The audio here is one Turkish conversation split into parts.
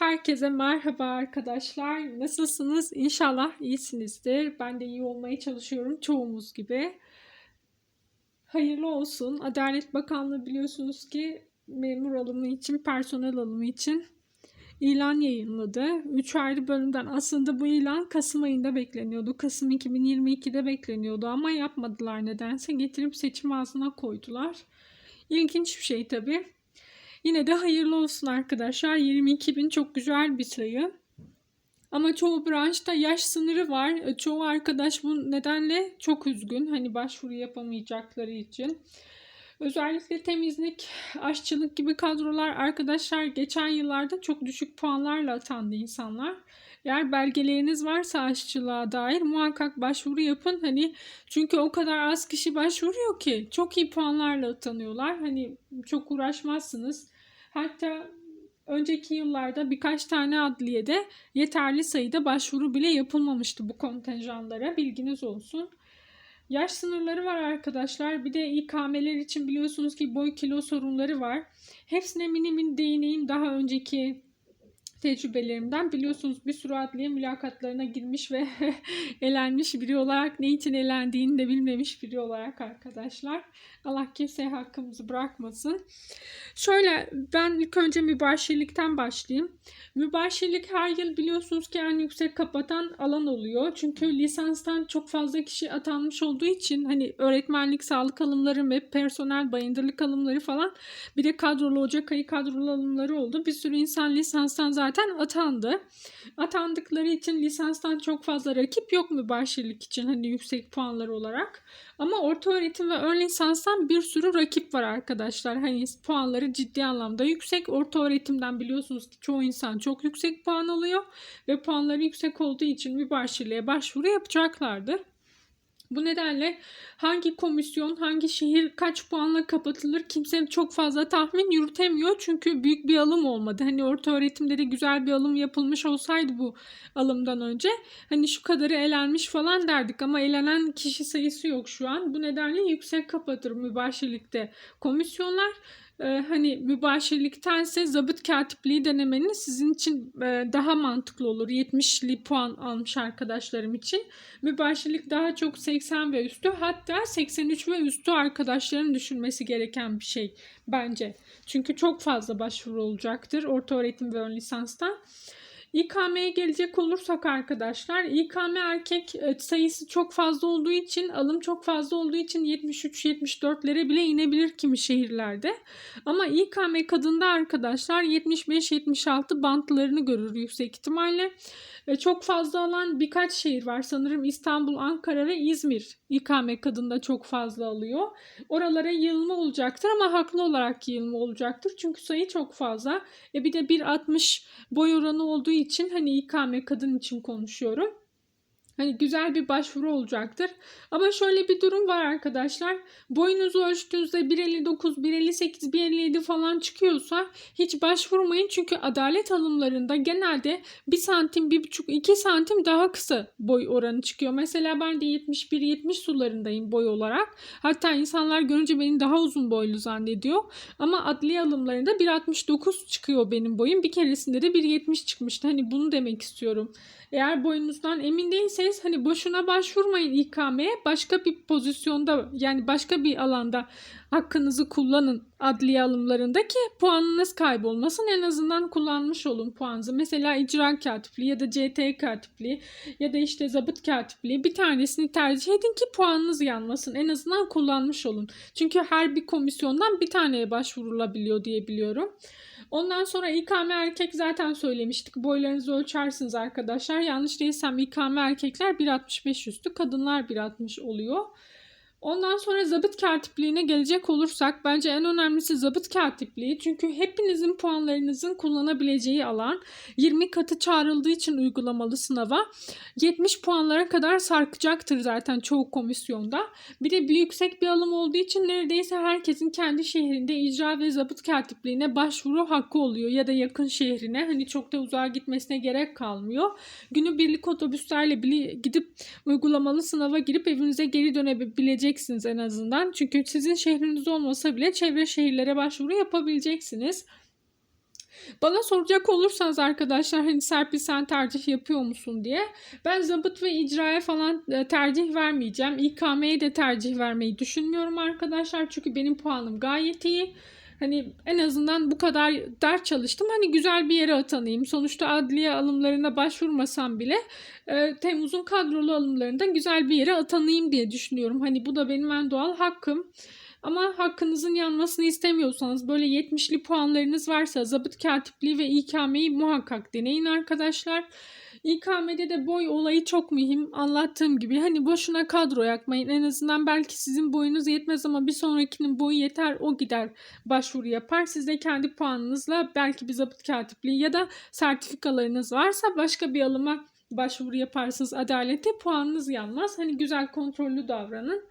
Herkese merhaba arkadaşlar. Nasılsınız? İnşallah iyisinizdir. Ben de iyi olmaya çalışıyorum çoğumuz gibi. Hayırlı olsun. Adalet Bakanlığı biliyorsunuz ki memur alımı için, personel alımı için ilan yayınladı. 3 ayrı bölümden aslında bu ilan Kasım ayında bekleniyordu. Kasım 2022'de bekleniyordu ama yapmadılar nedense. Getirip seçim ağzına koydular. İlginç bir şey tabii. Yine de hayırlı olsun arkadaşlar. 22 bin çok güzel bir sayı. Ama çoğu branşta yaş sınırı var. E, Çoğu arkadaş bu nedenle çok üzgün. Hani başvuru yapamayacakları için. Özellikle temizlik, aşçılık gibi kadrolar arkadaşlar geçen yıllarda çok düşük puanlarla atandı insanlar. Eğer belgeleriniz varsa aşçılığa dair muhakkak başvuru yapın. Hani çünkü o kadar az kişi başvuruyor ki çok iyi puanlarla atanıyorlar. Hani çok uğraşmazsınız. Hatta önceki yıllarda birkaç tane adliyede yeterli sayıda başvuru bile yapılmamıştı bu kontenjanlara. Bilginiz olsun. Yaş sınırları var arkadaşlar. Bir de İKM'ler için biliyorsunuz ki boy kilo sorunları var. Hepsine mini mini değineyim daha önceki tecrübelerimden. Biliyorsunuz bir sürü adliye mülakatlarına girmiş ve elenmiş biri olarak ne için elendiğini de bilmemiş biri olarak arkadaşlar. Allah kimseye hakkımızı bırakmasın. Şöyle ben ilk önce mübaşirlikten başlayayım. Mübaşirlik her yıl biliyorsunuz ki en yüksek kapatan alan oluyor. Çünkü lisanstan çok fazla kişi atanmış olduğu için hani öğretmenlik, sağlık alımları ve personel bayındırlık alımları falan bir de kadrolu ocak ayı kadrolu alımları oldu. Bir sürü insan lisanstan zaten atandı. Atandıkları için lisanstan çok fazla rakip yok mübaşirlik için hani yüksek puanlar olarak. Ama orta öğretim ve ön lisanstan bir sürü rakip var arkadaşlar. Hani puanları ciddi anlamda yüksek. Orta öğretimden biliyorsunuz ki çoğu insan çok yüksek puan alıyor ve puanları yüksek olduğu için mübaşirliğe başvuru yapacaklardır. Bu nedenle hangi komisyon, hangi şehir kaç puanla kapatılır kimse çok fazla tahmin yürütemiyor. Çünkü büyük bir alım olmadı. Hani orta öğretimde de güzel bir alım yapılmış olsaydı bu alımdan önce hani şu kadarı elenmiş falan derdik ama elenen kişi sayısı yok şu an. Bu nedenle yüksek kapatır mübaşirlikte komisyonlar e, hani mübaşirliktense zabıt katipliği denemeniz sizin için e, daha mantıklı olur. 70'li puan almış arkadaşlarım için. Mübaşirlik daha çok 80 ve üstü hatta 83 ve üstü arkadaşların düşünmesi gereken bir şey bence. Çünkü çok fazla başvuru olacaktır orta öğretim ve ön lisanstan. İKM'ye gelecek olursak arkadaşlar İKM erkek e, sayısı çok fazla olduğu için alım çok fazla olduğu için 73-74'lere bile inebilir kimi şehirlerde. Ama İKM kadında arkadaşlar 75-76 bantlarını görür yüksek ihtimalle. Çok fazla alan birkaç şehir var. Sanırım İstanbul, Ankara ve İzmir İKM kadında çok fazla alıyor. Oralara yığılma olacaktır ama haklı olarak yığılma olacaktır. Çünkü sayı çok fazla. E bir de 1.60 boy oranı olduğu için hani İKM kadın için konuşuyorum. Hani güzel bir başvuru olacaktır. Ama şöyle bir durum var arkadaşlar. Boyunuzu ölçtüğünüzde 1.59, 1.58, 1.57 falan çıkıyorsa hiç başvurmayın. Çünkü adalet alımlarında genelde 1 santim, 1,5, 2 santim daha kısa boy oranı çıkıyor. Mesela ben de 71-70 sularındayım boy olarak. Hatta insanlar görünce beni daha uzun boylu zannediyor. Ama adliye alımlarında 1.69 çıkıyor benim boyum. Bir keresinde de 1.70 çıkmıştı. Hani bunu demek istiyorum. Eğer boyunuzdan emin değilseniz hani boşuna başvurmayın İKM'ye. Başka bir pozisyonda yani başka bir alanda hakkınızı kullanın adliye alımlarında ki puanınız kaybolmasın. En azından kullanmış olun puanınızı. Mesela icra katipliği ya da CT katipliği ya da işte zabıt katipliği bir tanesini tercih edin ki puanınız yanmasın. En azından kullanmış olun. Çünkü her bir komisyondan bir taneye başvurulabiliyor diye biliyorum. Ondan sonra İKM erkek zaten söylemiştik. Boylarınızı ölçersiniz arkadaşlar. Yanlış değilsem İKM erkekler 1.65 üstü, kadınlar 1.60 oluyor. Ondan sonra zabıt katipliğine gelecek olursak bence en önemlisi zabıt katipliği. Çünkü hepinizin puanlarınızın kullanabileceği alan 20 katı çağrıldığı için uygulamalı sınava 70 puanlara kadar sarkacaktır zaten çoğu komisyonda. Bir de bir yüksek bir alım olduğu için neredeyse herkesin kendi şehrinde icra ve zabıt katipliğine başvuru hakkı oluyor ya da yakın şehrine. Hani çok da uzağa gitmesine gerek kalmıyor. Günü birlik otobüslerle bile gidip uygulamalı sınava girip evinize geri dönebileceğiniz yapabileceksiniz en azından. Çünkü sizin şehriniz olmasa bile çevre şehirlere başvuru yapabileceksiniz. Bana soracak olursanız arkadaşlar hani Serpil sen tercih yapıyor musun diye. Ben zabıt ve icraya falan e, tercih vermeyeceğim. İKM'ye de tercih vermeyi düşünmüyorum arkadaşlar. Çünkü benim puanım gayet iyi. Hani en azından bu kadar ders çalıştım. Hani güzel bir yere atanayım. Sonuçta adliye alımlarına başvurmasam bile e, Temmuz'un kadrolu alımlarında güzel bir yere atanayım diye düşünüyorum. Hani bu da benim en doğal hakkım. Ama hakkınızın yanmasını istemiyorsanız böyle 70'li puanlarınız varsa zabıt katipliği ve İKM'yi muhakkak deneyin arkadaşlar. İKM'de de boy olayı çok mühim. Anlattığım gibi hani boşuna kadro yakmayın. En azından belki sizin boyunuz yetmez ama bir sonrakinin boyu yeter o gider başvuru yapar. Siz de kendi puanınızla belki bir zabıt katipliği ya da sertifikalarınız varsa başka bir alıma başvuru yaparsınız adalete puanınız yanmaz. Hani güzel kontrollü davranın.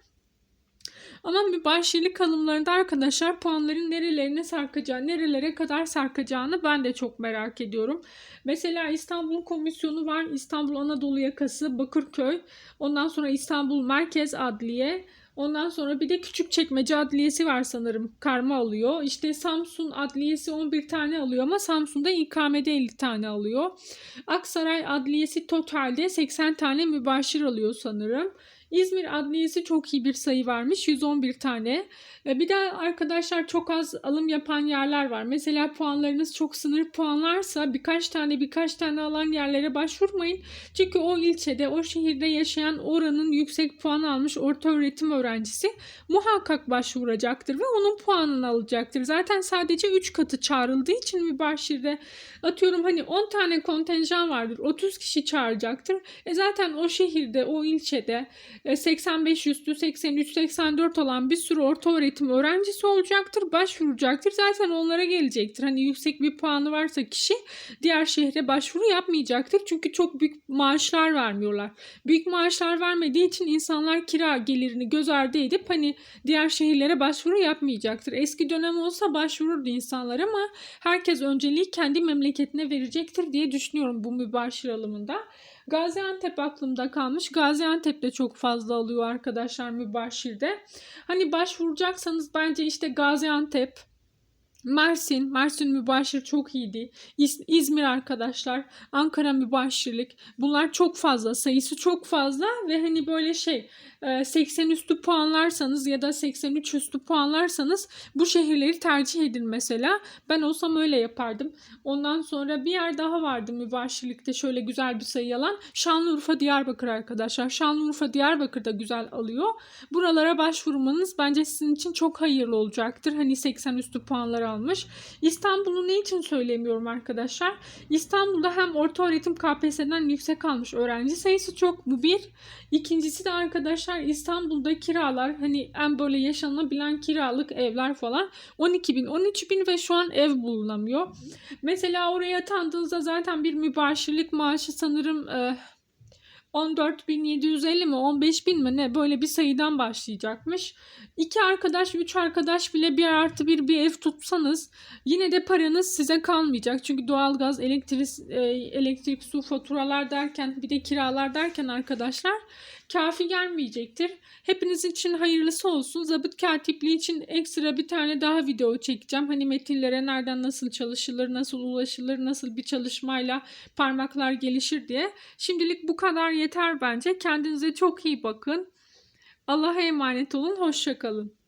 Ama mübaşirlik alımlarında arkadaşlar puanların nerelerine sarkacağı, nerelere kadar sarkacağını ben de çok merak ediyorum. Mesela İstanbul Komisyonu var, İstanbul Anadolu Yakası, Bakırköy, ondan sonra İstanbul Merkez Adliye, Ondan sonra bir de Küçükçekmece Adliyesi var sanırım. Karma alıyor. İşte Samsun Adliyesi 11 tane alıyor ama Samsun'da İKM'de 50 tane alıyor. Aksaray Adliyesi totalde 80 tane mübaşir alıyor sanırım. İzmir Adliyesi çok iyi bir sayı varmış. 111 tane. E, bir de arkadaşlar çok az alım yapan yerler var. Mesela puanlarınız çok sınır puanlarsa birkaç tane birkaç tane alan yerlere başvurmayın. Çünkü o ilçede, o şehirde yaşayan oranın yüksek puan almış orta öğretim öğrencisi muhakkak başvuracaktır ve onun puanını alacaktır. Zaten sadece 3 katı çağrıldığı için mübaşirde atıyorum hani 10 tane kontenjan vardır. 30 kişi çağıracaktır. E zaten o şehirde, o ilçede 85 e, üstü 83 84 olan bir sürü orta öğretim öğrencisi olacaktır başvuracaktır. Zaten onlara gelecektir. Hani yüksek bir puanı varsa kişi diğer şehre başvuru yapmayacaktır. Çünkü çok büyük maaşlar vermiyorlar. Büyük maaşlar vermediği için insanlar kira gelirini göz ardı edip hani diğer şehirlere başvuru yapmayacaktır. Eski dönem olsa başvururdu insanlar ama herkes önceliği kendi memleketine verecektir diye düşünüyorum bu mübaşir alımında. Gaziantep aklımda kalmış. Gaziantep de çok fazla alıyor arkadaşlar mübaşirde. Hani başvuracaksanız bence işte Gaziantep, Mersin, Mersin mübaşir çok iyiydi. İz, İzmir arkadaşlar, Ankara mübaşirlik. Bunlar çok fazla, sayısı çok fazla ve hani böyle şey 80 üstü puanlarsanız ya da 83 üstü puanlarsanız bu şehirleri tercih edin mesela. Ben olsam öyle yapardım. Ondan sonra bir yer daha vardı mübaşirlikte şöyle güzel bir sayı alan. Şanlıurfa Diyarbakır arkadaşlar. Şanlıurfa Diyarbakır da güzel alıyor. Buralara başvurmanız bence sizin için çok hayırlı olacaktır. Hani 80 üstü puanlar almış. İstanbul'u ne için söylemiyorum arkadaşlar? İstanbul'da hem orta öğretim KPSS'den yüksek almış öğrenci sayısı çok. Bu bir. İkincisi de arkadaşlar İstanbul'da kiralar hani en böyle yaşanabilen kiralık evler falan 12 bin 13 bin ve şu an ev bulunamıyor. Mesela oraya atandığınızda zaten bir mübaşirlik maaşı sanırım e, 14.750 mi 15.000 mi ne böyle bir sayıdan başlayacakmış. İki arkadaş, üç arkadaş bile bir artı bir bir ev tutsanız yine de paranız size kalmayacak. Çünkü doğalgaz, elektrik, e, elektrik, su faturalar derken bir de kiralar derken arkadaşlar kafi gelmeyecektir. Hepiniz için hayırlısı olsun. Zabıt katipliği için ekstra bir tane daha video çekeceğim. Hani metinlere nereden nasıl çalışılır, nasıl ulaşılır, nasıl bir çalışmayla parmaklar gelişir diye. Şimdilik bu kadar yeter bence. Kendinize çok iyi bakın. Allah'a emanet olun. Hoşçakalın.